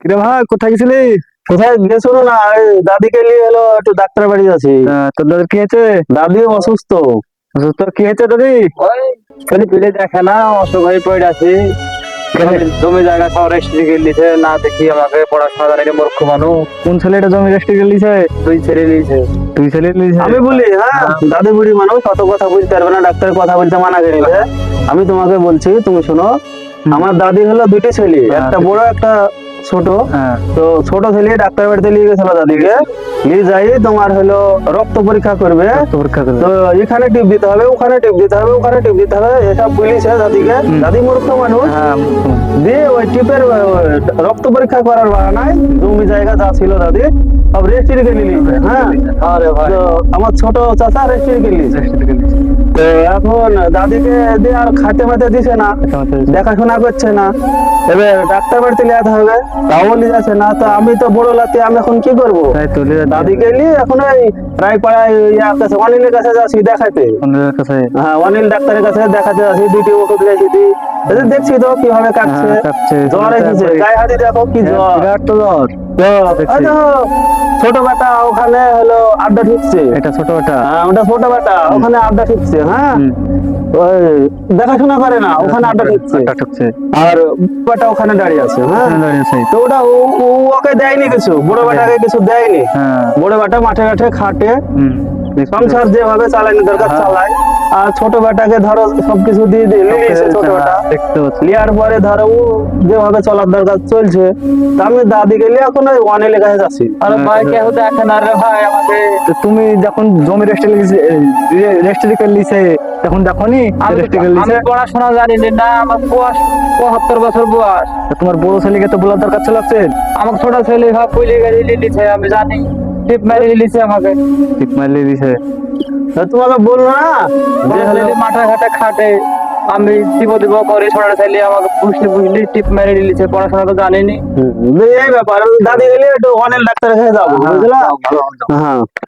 কিরে ভাই কোথায় গেছিলি? কোথায় গেছিল না দাদিকে নিয়ে এলো একটু ডাক্তার বাড়ি আহ, তোর দাদুর কি হয়েছে দাদি অসুস্থ। তোর কি হয়েছে দাদি? খালি পিলে দেখে না অসুখ হয়ে পড়ে আছি। জমি জায়গা সব রেস্ট্রি গেলিছে না দেখি আমাকে পড়াশোনা জানি মূর্খ মানুষ। কোন ছেলেটা জমি রেস্টে গেলিছে তুই ছেড়ে নিয়েছে। তুই ছেলে লিছে আমি বলি হ্যাঁ দাদি বুড়ি মানুষ অত কথা বলতে পারবে না ডাক্তারের কথা বলতে মানা করেছে আমি তোমাকে বলছি তুমি শোনো আমার দাদি হলো দুটি ছেলে একটা বড় একটা ছোট। হ্যাঁ। তো ছোট ছেলে ডাক্তার বাড়িতে নিয়ে গেছিল দাদিকে। নিয়ে যাই তোমার হলো রক্ত পরীক্ষা করবে। তো পরীক্ষা করবে। তো এখানে টিপ দিতে হবে ওখানে টিপ দিতে হবে ওখানে টিপ দিতে হবে এটা বলিছে দাদিকে। দাদি মূর্খ মানুষ। হ্যাঁ দিয়ে ওই টিপের রক্ত পরীক্ষা করার বাহানায় জমি জায়গা যা ছিল দাদি সব রেস্ট্রিকে নিয়ে নিবে হ্যাঁ। আমার ছোট চাচা রেস্ট্রিকে নিয়েছে তো এখন দাদিকে দিয়ে আর খাতে মাতে দিছে না দেখাশোনা করছে না। এবার ডাক্তার বাড়িতে নিয়ে হবে তাও নিয়ে যাচ্ছে না তো আমি তো বড় লাতে আমি এখন কি করব? দাদিকে নিয়ে এখন ওই রায়পাড়ায় ইয়ার কাছে অনিলের কাছে যাচ্ছি দেখাতে হ্যাঁ অনিল ডাক্তারের কাছে দেখাতে যাচ্ছি দুটি ওষুধ রেখে দিই। দেখছি তো কীভাবে কাটছে। হ্যাঁ, জ্বর এসেছে গায়ে হাতি দেখো কি জ্বর। তো জ্বর। দেখো, ছোট বেটা ওখানে হলো আড্ডা ঠিকছে এটা ছোট একটা হ্যাঁ ওটা ছোট বেটা ওখানে আড্ডা ঠিকছে হ্যাঁ? দেখাশোনা করে না ওখানে আড্ডা ঠিকছে আর বেটা ওখানে দাঁড়িয়ে আছে হ্যাঁ? তো ওটা ওকে দেয়নি কিছু বড় বেটাকে কিছু দেয়নি। হ্যাঁ। বড় বেটা মাঠে ঘাটে খাটে সংসার যেভাবে চালানি দরকার হ্যাঁ। চালায় আর ছোট বেটাকে ধরো সবকিছু দিয়ে দিয়ে নিয়েছে ছোট বেটা। হ্যাঁ, লিয়ার পরে ধরো ও যেভাবে চলার দরকার চলছে তা আমি দাদিকে নিয়ে এখন ওই কাছে যাচ্ছি। আরে ভাই কেউ দেখে না রে ভাই আমাকে তুমি যখন জমি রেস্টে রেস্টে লিছে তখন দেখো নি রেস্টে লিছে পড়াশোনা জানি না আমার বয়স পঁচাত্তর বছর বয়স। তোমার বড় ছেলেকে তো বলার দরকার ছিল আমার ছোট ছেলে সব পইলে গেলে লিলিছে আমি জানি। টিপ মারি দিছে আমাকে। টিপ মারি দিছে। তা তোমাকে বলল না? যে মাথা ঘাটে খাটে আমি দিব দিব করে ছোট ছেলে আমাকে বুঝতে বুঝলি টিপ মেরে দিলিছে পড়াশোনা তো জানিনি। এই ব্যাপার দাদি গেলে একটু অনেক ডাক্তারের কাছে যাব বুঝলা? হ্যাঁ।